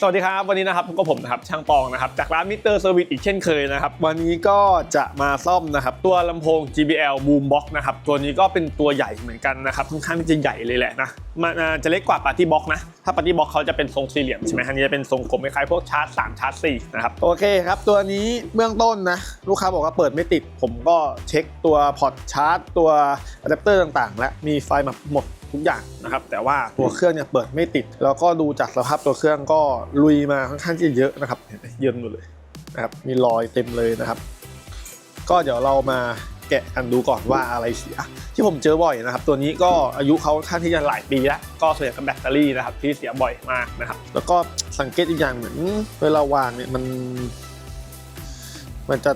สวัสดีครับ วันนี้นะครับพบกับผมนะครับช่างปองนะครับจากร้านมิเตอร์เซอร์วิสอีกเช่นเคยนะครับวันนี้ก็จะมาซ่อมนะครับตัวลำโพง JBL Boombox นะครับตัวนี้ก็เป็นตัวใหญ่เหมือนกันนะครับค่อนข้างที่จะใหญ่เลยแหละนะมันอ่าจะเล็กกว่า Party Box นะถ้า Party Box เขาจะเป็นทรงสี่เหลี่ยมใช่ไหมอันนี้จะเป็นทรงกลมคล้ายๆพวกชาร์จ3ชาร์จ4นะครับโอเคครับตัวนี้เบื้องต้นนะลูกค้าบอกว่าเปิดไม่ติด ผมก็เช็คตัวพอร์ตชาร์จ ตัวอะแดปเตอร์ต่างๆ และมีไฟมาหมด ทุกอย่างนะครับ แต่ว่าตัวเครื่องเนี่ยเปิดไม่ติด แล้วก็ดูจากสภาพตัวเครื่องก็ลุยมาค่อนข้างที่จะเยอะนะครับเห็นไหมเยินหมดเลยนะครับมีรอยเต็มเลยนะครับ ก็เดี๋ยวเรามาแกะกันดูก่อนว่าอะไรเสีย ที่ผมเจอบ่อยนะครับ ตัวนี้ก็อายุเขาค่อนข้างที่จะหลายปีแล้ว ก็ส่วนใหญ่เป็นแบตเตอรี่นะครับที่เสียบ่อยมากนะครับ แล้วก็สังเกตอีกอย่างเหมือนเวลาวางเนี่ยมัน มันจะ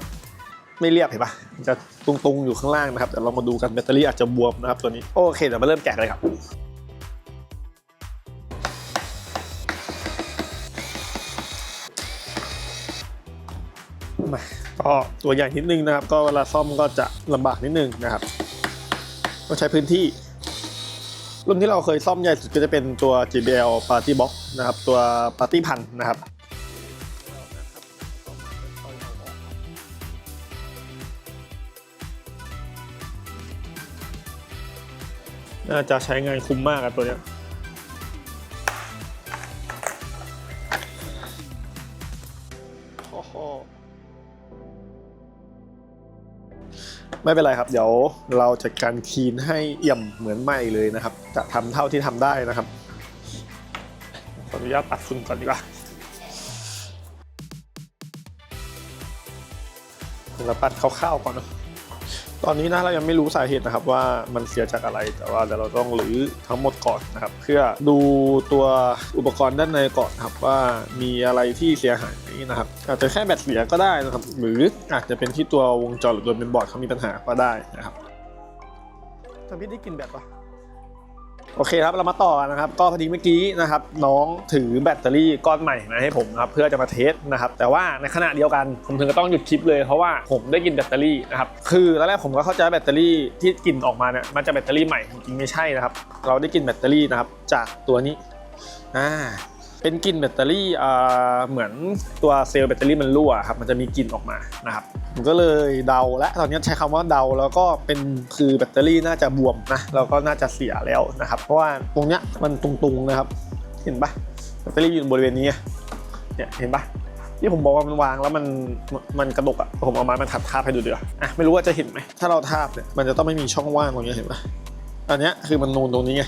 ไม่เรียบเห็นปะจะตุงๆอยู่ข้างล่างนะครับเดี๋ยวเรามาดูกันแบตเตอรี่อาจจะบวมนะครับตัวนี้โอเคเดี๋ยวมาเริ่มแกะเลยครับมาก็ตัวใหญ่นิดนึงนะครับ ก็เวลาซ่อมก็จะลำบากนิดนึงนะครับต้องใช้พื้นที่ รุ่นที่เราเคยซ่อมใหญ่สุดก็จะเป็นตัว JBL Party Box นะครับ ตัว Party พันนะครับ น่าจะใช้งานคุ้มมากอะตัวเนี้ยโอ้โหไม่เป็นไรครับ เดี๋ยวเราจัดการคลีนให้เอี่ยมเหมือนใหม่เลยนะครับ จะทำเท่าที่ทำได้นะครับ ขออนุญาตตัดฝุ่นก่อนดีกว่าเราปัดคร่าวๆก่อนนะ ตอนนี้นะเรายังไม่รู้สาเหตุนะครับว่ามันเสียจากอะไรแต่ว่าเดี๋ยวเราต้องรื้อทั้งหมดก่อนนะครับ เพื่อดูตัวอุปกรณ์ด้านในก่อนนะครับว่ามีอะไรที่เสียหายไหมนะครับอาจจะแค่แบตเสียก็ได้นะครับ หรืออาจจะเป็นที่ตัววงจรหรือตัวเป็นบอร์ดเขามีปัญหาก็ได้นะครับทำพี่ได้กินแบตปะ โอเคครับเรามาต่อนะครับ ก็พอดีเมื่อกี้นะครับน้องถือแบตเตอรี่ก้อนใหม่มาให้ผมครับเพื่อจะมาเทสนะครับแต่ว่าในขณะเดียวกันผมถึงก็ต้องหยุดคลิปเลยเพราะว่าผมได้กินแบตเตอรี่นะครับคือตอนแรกผมก็เข้าใจแบตเตอรี่ที่กลิ่นออกมาเนี่ยมันจะแบตเตอรี่ใหม่จริงๆไม่ใช่นะครับ เราได้กินแบตเตอรี่นะครับจากตัวนี้อ่าเป็นกลิ่นแบตเตอรี่อ่าเหมือนตัวเซลล์แบตเตอรี่มันรั่วครับมันจะมีกลิ่นออกมานะครับ ผมก็เลยเดาและตอนนี้ใช้คำว่าเดาแล้วก็เป็นคือแบตเตอรี่น่าจะบวมนะแล้วก็น่าจะเสียแล้วนะครับ เพราะว่าตรงเนี้ยมันตุงๆนะครับ เห็นปะแบตเตอรี่อยู่บริเวณนี้เนี่ยเห็นปะที่ผมบอกว่ามันวางแล้วมันมันกระดกอะผมเอาไม้มาทับทาบให้ดูเดี๋ยวอะไม่รู้ว่าจะเห็นไหมถ้าเราทาบเนี่ยมันจะต้องไม่มีช่องว่างตรงนี้เห็นปะอันเนี้ยคือมันนูนตรงนี้ไง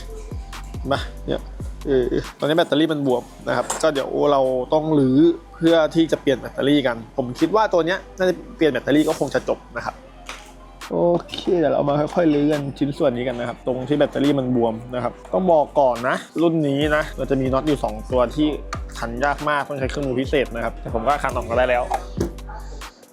เห็นปะเนี่ย เออตอนนี้แบตเตอรี่มันบวมนะครับ ก็เดี๋ยวเราต้องรื้อเพื่อที่จะเปลี่ยนแบตเตอรี่กัน ผมคิดว่าตัวเนี้ยน่าจะเปลี่ยนแบตเตอรี่ก็คงจะจบนะครับ โอเคเดี๋ยวเรามาค่อยๆลื้อกันชิ้นส่วนนี้กันนะครับ ตรงที่แบตเตอรี่มันบวมนะครับต้องบอกก่อนนะ รุ่นนี้นะเราจะมีน็อตอยู่ 2 ตัวที่ขันยากมากต้องใช้เครื่องมือพิเศษนะครับแต่ผมก็ขันออกมาได้แล้ว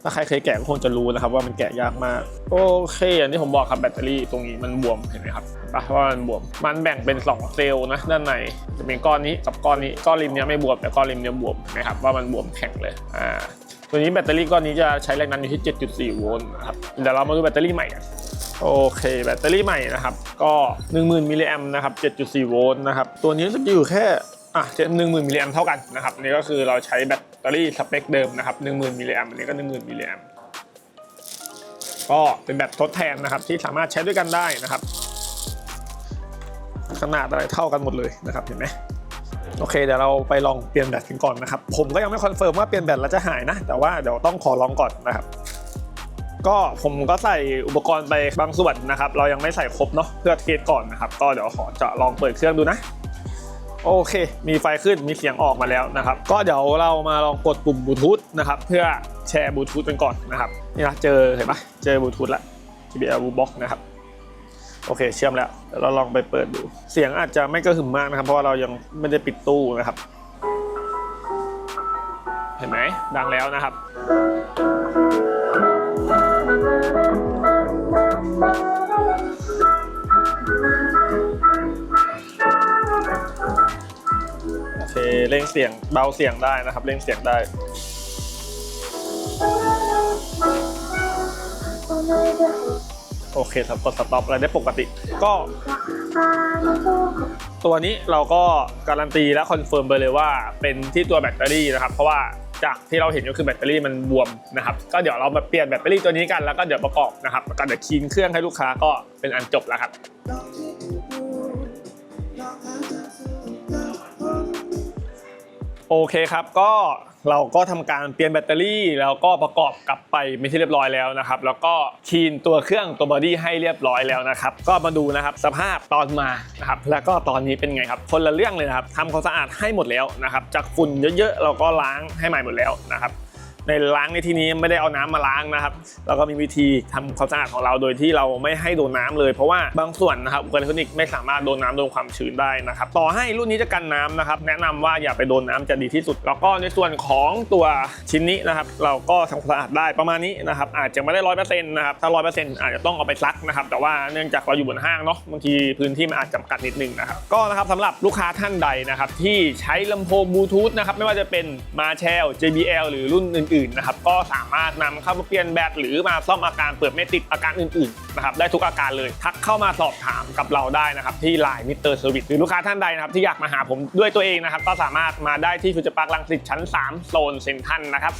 ถ้าใครเคยแกะก็คงจะรู้นะครับว่ามันแกะยากมาก โอเคอย่างที่ผมบอกครับแบตเตอรี่ตรงนี้มันบวมเห็นไหมครับปะว่ามันบวม มันแบ่งเป็น 2 เซลล์นะด้านในจะเป็นก้อนนี้กับก้อนนี้ก้อนริมเนี้ยไม่บวมแต่ก้อนริมเนี้ยบวมเห็นไหมครับว่ามันบวมแข็งเลยอ่าตัวนี้แบตเตอรี่ก้อนนี้จะใช้แรงดันอยู่ที่ 7.4 โวลต์นะครับเดี๋ยวเรามาดูแบตเตอรี่ใหม่กันโอเค แบตเตอรี่ใหม่นะครับ ก็ 10,000มิลลิแอมนะครับ 7.4 โวลต์นะครับ ตัวนี้จะอยู่แค่อะเจ็ดหนึ่งหมื่นมิลลิแอมเท่ากันนะครับนี่ก็คือเราใช้แบต เตอรี่สเปคเดิมนะครับ 10,000มิลลิแอมอันนี้ก็ 10,000มิลลิแอมก็เป็นแบบทดแทนนะครับที่สามารถใช้ด้วยกันได้นะครับ ขนาดอะไรเท่ากันหมดเลยนะครับเห็นไหมโอเคเดี๋ยวเราไปลองเปลี่ยนแบตกันก่อนนะครับ ผมก็ยังไม่คอนเฟิร์มว่าเปลี่ยนแบตแล้วจะหายนะ แต่ว่าเดี๋ยวต้องขอลองก่อนนะครับ ก็ผมก็ใส่อุปกรณ์ไปบางส่วนนะครับ เรายังไม่ใส่ครบเนาะเพื่อเทสก่อนนะครับ ก็เดี๋ยวขอจะลองเปิดเครื่องดูนะ โอเค มีไฟขึ้นมีเสียงออกมาแล้วนะครับ ก็เดี๋ยวเรามาลองกดปุ่มบลูทูธนะครับเพื่อแชร์บลูทูธกันก่อนนะครับนี่นะเจอเห็นปะเจอบลูทูธละ JBL Blue Box นะครับโอเค เชื่อมแล้วเดี๋ยวเราลองไปเปิดดู เสียงอาจจะไม่กระหึ่มมากนะครับ เพราะว่าเรายังไม่ได้ปิดตู้นะครับ เห็นไหมดังแล้วนะครับ เร่งเสียงเบาเสียงได้นะครับ เร่งเสียงได้โโอเคครับกดสต็อปอะไรได้ปกติ ก็ตัวนี้เราก็การันตีและคอนเฟิร์มไปเลยว่าเป็นที่ตัวแบตเตอรี่นะครับ เพราะว่าจากที่เราเห็นก็คือแบตเตอรี่มันบวมนะครับ ก็เดี๋ยวเรามาเปลี่ยนแบตเตอรี่ตัวนี้กันแล้วก็เดี๋ยวประกอบนะครับแล้วก็เดี๋ยวคีนเครื่องให้ลูกค้าก็เป็นอันจบแล้วครับ โอเคครับก็เราก็ทำการเปลี่ยนแบตเตอรี่ แล้วก็ประกอบกลับไปไม่ที่เรียบร้อยแล้วนะครับ แล้วก็คีนตัวเครื่องตัวบอดี้ให้เรียบร้อยแล้วนะครับ ก็มาดูนะครับสภาพตอนมานะครับแล้วก็ตอนนี้เป็นไงครับ คนละเรื่องเลยนะครับทำความสะอาดให้หมดแล้วนะครับจากฝุ่นเยอะๆ เราก็ล้างให้ใหม่หมดแล้วนะครับ ในล้างในที่นี้ไม่ได้เอาน้ำมาล้างนะครับเราก็มีวิธีทำความสะอาดของเราโดยที่เราไม่ให้โดนน้ำเลย เพราะว่าบางส่วนนะครับอุปกรณ์อิเล็กทรอนิกส์ไม่สามารถโดนน้ำโดนความชื้นได้นะครับต่อให้รุ่นนี้จะกันน้ำนะครับแนะนำว่าอย่าไปโดนน้ำจะดีที่สุด แล้วก็ในส่วนของตัวชิ้นนี้นะครับเราก็ทำความสะอาดได้ประมาณนี้นะครับอาจจะไม่ได้ร้อยเปอร์เซ็นต์นะครับถ้าร้อยเปอร์เซ็นต์อาจจะต้องเอาไปซักนะครับแต่ว่าเนื่องจากเราอยู่บนห้างเนาะบางทีพื้นที่มันอาจจำกัดนิดนึงนะครับก็นะครับสำหรับลูกค้าท่านใดนะครับที่ใช้ลำโพงบลูทูธนะครับไม่ว่าจะเป็น Marshall JBL หรือรุ่นอื่นๆนะครับก็สามารถนำเข้ามาเปลี่ยนแบตหรือมาซ่อมอาการเปิดไม่ติดอาการอื่นๆนะครับได้ทุกอาการเลยทักเข้ามาสอบถามกับเราได้นะครับที่ไลน์มิเตอร์เซอร์วิสหรือลูกค้าท่านใดนะครับที่อยากมาหาผมด้วยตัวเองนะครับก็สามารถมาได้ที่ฟิวเจอร์พาร์คลังสิตชั้น 3 โซนเซ็นทรัลนะครับ